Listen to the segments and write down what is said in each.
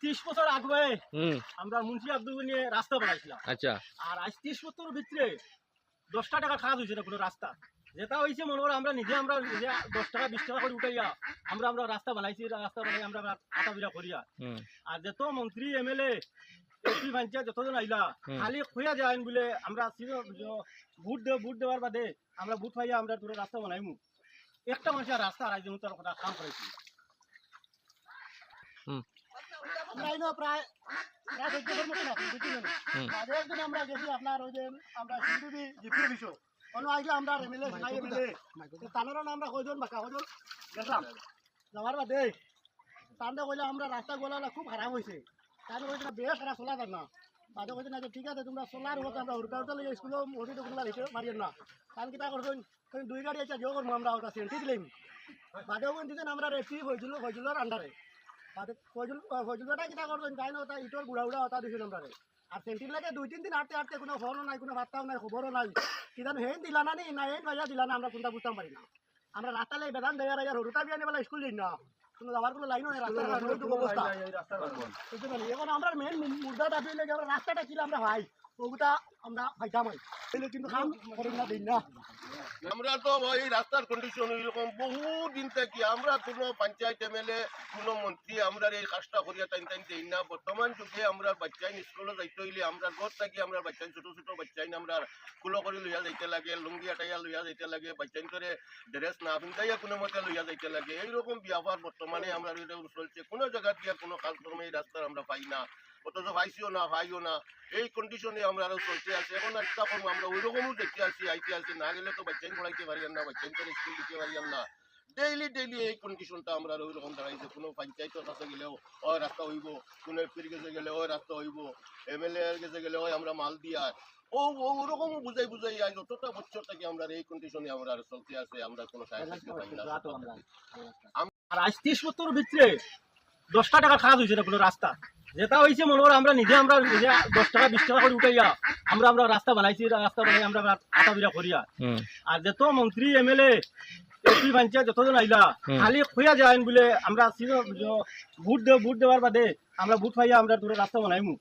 ত্রিশ বছর আগে আমরা মুন্সি আব্দুল নিয়ে রাস্তা বানাইছিলাম আচ্ছা। আর আজ ত্রিশ বছর ভিতরে দশটা টাকা খারাপ হয়েছে কোনো রাস্তা। যেটা হয়েছে মনে করো আমরা নিজে আমরা নিজে দশ টাকা বিশ টাকা করে উঠাইয়া আমরা আমরা রাস্তা বানাইছি রাস্তা বানাই আমরা আটা বিরা করিয়া। আর যত মন্ত্রী এম এল পঞ্চায়েত যতজন আইলা খালি খুঁয়া যায় বলে আমরা ভোট দেব ভোট দেওয়ার বাদে আমরা ভোট পাইয়া আমরা তোর রাস্তা বানাইমু। একটা মানুষের রাস্তা তার কথা কাম করেছি আমরা প্রায় প্রায় বুঝলেন? আমরা গেছি আপনার ওই যে আমরা সিন্ধুবি জিপির বিষয় অন্য আগে আমরা এমএলএ নাই এমএলএ। তানারা আমরা কয়জন বাকা কয়জন গেছিলাম যাওয়ার বাদে তান্ডে কইলে আমরা রাস্তা গোলা খুব খারাপ হয়েছে তাহলে কইছে বেশ খারাপ চলা যান না বাদে কইছে না ঠিক আছে তোমরা চলার হতো আমরা উড়কা উড়কা লিয়ে স্কুলে ওটি টুকুলা লিখে মারিয়েন না। কারণ কিতা করছেন দুই গাড়ি আছে যোগ করব আমরা ওটা সেন্টি দিলাম বাদে ওখান দিতেন আমরা রেফি হয়েছিল হয়েছিলোর আন্ডারে বাদে ফজল ফজলটা কিতা করছেন তাই না ওটা ইটোর গুড়া উড়া ওটা দিছিল আমরা আর সেন্টির লাগে দুই তিন দিন হাঁটতে হাঁটতে কোনো ফোনও নাই কোনো বার্তাও নাই খবরও নাই। কিতা হেন দিলা না নি? না হেন ভাইয়া দিলা না আমরা কোনটা বুঝতাম পারি না। আমরা রাস্তা লাগে বেদান দেয়ার আর হরুটা বিয়ে বেলা স্কুল যাই না। কোনো যাওয়ার কোনো লাইনও নেই রাস্তার অবস্থা। এখন আমরা মেন মুদ্রাটা লেগে আমরা রাস্তাটা ছিল আমরা ভাই আমরা তো রাস্তার কন্ডিশন আমরা পঞ্চায়েত মন্ত্রী আমরা এই কাজটা করিয়া দিই না। বর্তমান যুগে আমরা স্কুলে যাইতে হইলে আমরা ঘর থাকি, আমরা ছোট ছোট আমরা কুলো করে লইয়া যাইতে লাগে, লুঙ্গি আটাইয়া লইয়া যাইতে লাগে, বাচ্চাইন করে ড্রেস না কোনো মতে লইয়া যাইতে লাগে। এইরকম ব্যবহার বর্তমানে আমরা চলছে, কোনো জায়গা দিয়ে কোনো কাজকর্ম এই রাস্তার আমরা পাই না। অথচ পাইছিও না পাইও না। এই কন্ডিশনে আমরা আরও চলতে আছে। এখন একটা করব আমরা ওই রকমও দেখতে আসছি আইতে আসছি না গেলে তো বাচ্চাইন পড়াইতে পারিয়ান না বাচ্চাইন করে স্কুল দিতে পারিয়ান না। ডেইলি ডেইলি এই কন্ডিশনটা আমরা ওই রকম দাঁড়াইছে। কোনো পঞ্চায়েতের কাছে গেলেও ওই রাস্তা হইব। কোনো এপির কাছে গেলে ওই রাস্তা হইব। এমএলএ এর কাছে গেলে ওই আমরা মাল দিয়া। ও ও ওরকম বুঝাই বুঝাই আজ যতটা বছর থেকে আমরা এই কন্ডিশনে আমরা আর চলতে আছে। আমরা কোনো সাহায্য পাই না। আর আজ ত্রিশ বছর ভিতরে দশটা টাকা খারাপ হয়েছে না কোনো রাস্তা। যেটা হয়েছে মনে করো আমরা নিজে আমরা নিজে দশ টাকা বিশ টাকা করে উঠাইয়া আমরা আমরা রাস্তা বানাইছি রাস্তা বানাই আমরা আটা বিরা করিয়া। আর যত মন্ত্রী এমএলএ এমপি পঞ্চায়েত যতজন আইলা খালি খুঁয়া যায় বলে আমরা ভোট দেব ভোট দেওয়ার বাদে আমরা ভোট পাইয়া আমরা তোর রাস্তা বানাইমু।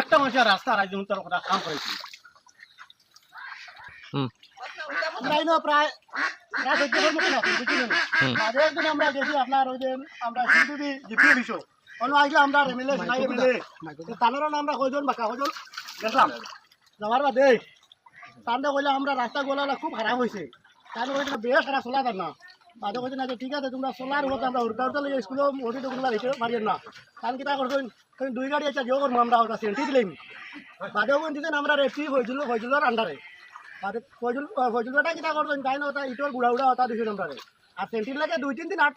একটা মানুষের রাস্তা রাজ্য তার কথা কাম করেছি প্রায় বুঝলেন? মাঝে একদিন আমরা গেছি আপনার ওই যে আমরা সিন্ধুবি জিপির বিষয়। অন্য আগে আমরা এমএলএ নাই এমএলএ তানারা আমরা কয়জন বাকা কয়জন গেছিলাম। যাওয়ার বাদে তান্ডে কইলে আমরা রাস্তা গোলা খুব খারাপ হয়েছে তাহলে কইছে বেশ খারাপ চলা না। বাদে কইছে না যে ঠিক আছে তোমরা চলার হতো আমরা উড়কা উড়কা লিয়ে স্কুলে টুকুলা মারিয়েন না। কারণ কিতা করছেন তুমি দুই গাড়ি আছে যোগ করব আমরা ওটা সেন্টি দিলাম বাদে ওখান দিতেন আমরা রেফি হয়েছিল হয়েছিলোর আন্ডারে বাদে ফজল ফজলটা কিতা করছেন তাই না ইটোর গুড়া উড়া ওটা দিছিল আমরা আর তিন দিন না আর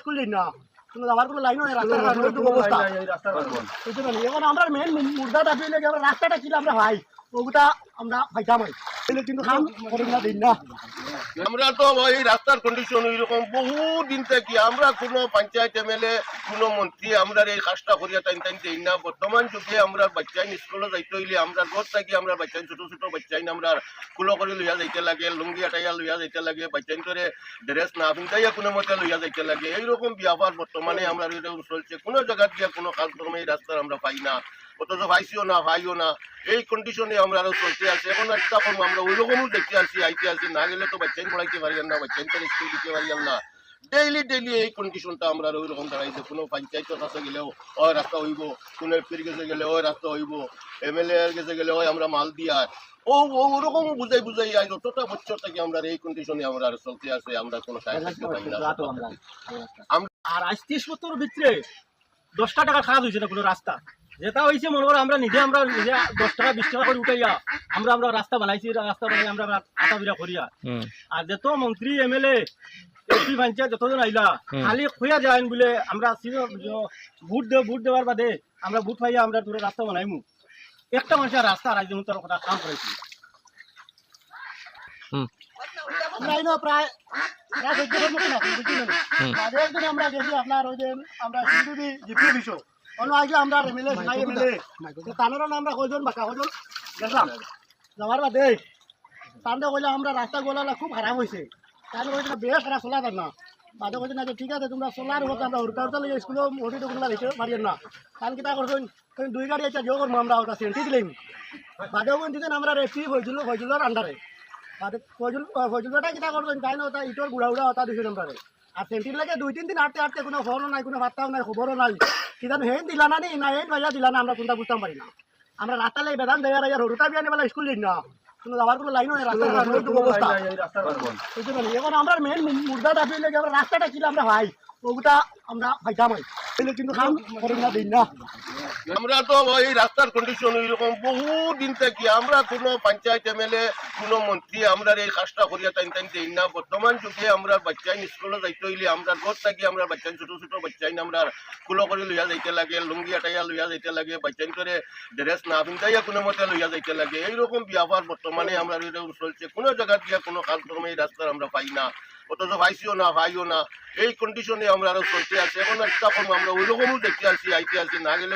স্কুল যাওয়ার কোনো লাইনও নেই রাস্তার অবস্থা আমরা মেন মুদ্রা দাবি লেগে আমরা রাস্তাটা ছিল আমরা ভাই ওগুটা আমরা ভাইতাম তাইলে করি না। আমরা তো এই রাস্তার কন্ডিশন এরকম বহু দিন থেকে আমরা কোনো পঞ্চায়েত এমএলএ কোনো মন্ত্রী আমরা এই কাজটা করিয়া টাইম টাইম দিই না। বর্তমান যুগে আমরা বাচ্চাইন স্কুলে যাইতে হইলে আমরা ঘর থাকি আমরা বাচ্চাইন ছোট ছোট বাচ্চাইন আমরা কুলো করে লইয়া যাইতে লাগে লুঙ্গি আটাইয়া লইয়া যাইতে লাগে বাচ্চাইন করে ড্রেস না পিন্ধাইয়া কোনো মতে লইয়া যাইতে লাগে। এইরকম ব্যবহার বর্তমানে আমরা এটা চলছে। কোনো জায়গা দিয়ে কোনো কাজকর্ম এই রাস্তার আমরা পাই না। অথচ পাইছিও না পাইও না। এই কন্ডিশনে আমরা আরও চলতে আছি। এখন একটা করব আমরা ওই রকমও দেখতে আসছি আইতে আসছি না গেলে তো বাচ্চাইন পড়াইতে পারিয়ান না বাচ্চাইন করে স্কুল দিতে পারিয়ান না ডেইলি ডেইলি এই কন্ডিশনটা আমরা ওই রকম দাঁড়াইছে। কোনো পঞ্চায়েতের কাছে গেলেও ওই রাস্তা হইব। কোনো এপির কাছে গেলে ওই রাস্তা হইব। এমএলএ এর কাছে গেলে ওই আমরা মাল দিয়া। ও ও ওরকম বুঝাই বুঝাই আজ যতটা বছর থেকে আমরা এই কন্ডিশনে আমরা আর চলতে আছে আমরা কোনো না। আর আজ ত্রিশ বছর ভিতরে দশটা টাকা খারাপ হয়েছে না কোনো রাস্তা? যেটা হয়েছে মনে করো আমরা নিজে আমরা নিজে দশ টাকা বিশ টাকা করে উঠাইয়া আমরা আমরা রাস্তা বানাইছি রাস্তা বানাই আমরা আটা বিরা করিয়া। আর যত মন্ত্রী এমএলএ এমপি পঞ্চায়েত যতজন আইলা খালি খুঁয়া যায় বলে আমরা ভোট দেব ভোট দেওয়ার বাদে আমরা ভোট পাইয়া আমরা তোর রাস্তা বানাইমু। একটা মানুষের রাস্তা রাজ্য তার কথা কাম করেছি আমরা প্রায় প্রায় চোদ্দ বুঝলেন আমরা গেছি আপনার ওই যে আমরা সিন্ধুদি জিপি অফিসও অন্য আগে আমরা এমএলএ নাই এমএলএ তানেরও আমরা কয়জন বাকা কয়জন? গেলাম যাওয়ার বাদে তান্ডে কইলে আমরা রাস্তা গোলালা খুব খারাপ হয়েছে তার কইছে বেশ খারাপ চলা না। বাদে কইছে না ঠিক আছে তোমরা চলার হতো আমরা উড়তা উড়তা লইয়া স্কুলে ওটি টুকুলা রেখে মারিয়েন না। কারণ কিতা করছেন তুমি দুই গাড়ি একটা যোগ করব আমরা ওটা সেন্টি দিলেন। বাদে কোন দিন আমরা রেপি হয়েছিল হয়েছিল আন্ডারে বাদে ফজল ফজলটা কিতা করছেন তাই না ওটা ইটোর গুড়া উড়া ওটা দিছেন আমরা আর সেন্টির লাগে দুই তিন দিন আটতে আটতে কোনো ফোনও নাই কোনো বার্তাও নাই খবরও নাই। কিতা হেন দিলা না নি না হেন ভাইয়া দিলা না আমরা কোনটা বুঝতাম পারি না। আমরা রাস্তা লাই বেদান দেয়ার আর হরুটা বিয়ানে বেলা স্কুল দিন না। কোনো যাওয়ার কোনো লাইনও নেই রাস্তা অবস্থা বুঝতে পারি? এখন আমরা মেন মুর্দাটা পেলে আমরা রাস্তাটা ছিল আমরা ভাই? ওগুটা আমরা ভাইতাম কিন্তু কাম করি না দিন না। আমরা তো এই রাস্তার কন্ডিশন এরকম বহু দিন থেকে আমরা কোনো পঞ্চায়েত এমএলএ কোনো মন্ত্রী আমরা এই কাজটা করিয়া টাইম টাইম দিই না। বর্তমান যুগে আমরা বাচ্চাইন স্কুলে যাইতে হইলে আমরা ঘর থাকি, আমরা বাচ্চাইন ছোট ছোট বাচ্চাইন আমরা কুলো করে লইয়া যাইতে লাগে, লুঙ্গি আটাইয়া লইয়া যাইতে লাগে বাচ্চাইন করে ড্রেস না পিন্ধাইয়া কোনো মতে লইয়া যাইতে লাগে। এইরকম ব্যাপার বর্তমানে আমরা এরকম চলছে। কোনো জায়গা দিয়ে কোনো কাজকর্ম এই রাস্তার আমরা পাই না। অথচ ভাইসিও না, ভাইও না। এই কন্ডিশনে আমরা আরও চলতে আছে। এখন একটা আমরা ওই রকমও দেখতে আসি আইতে আসি না গেলে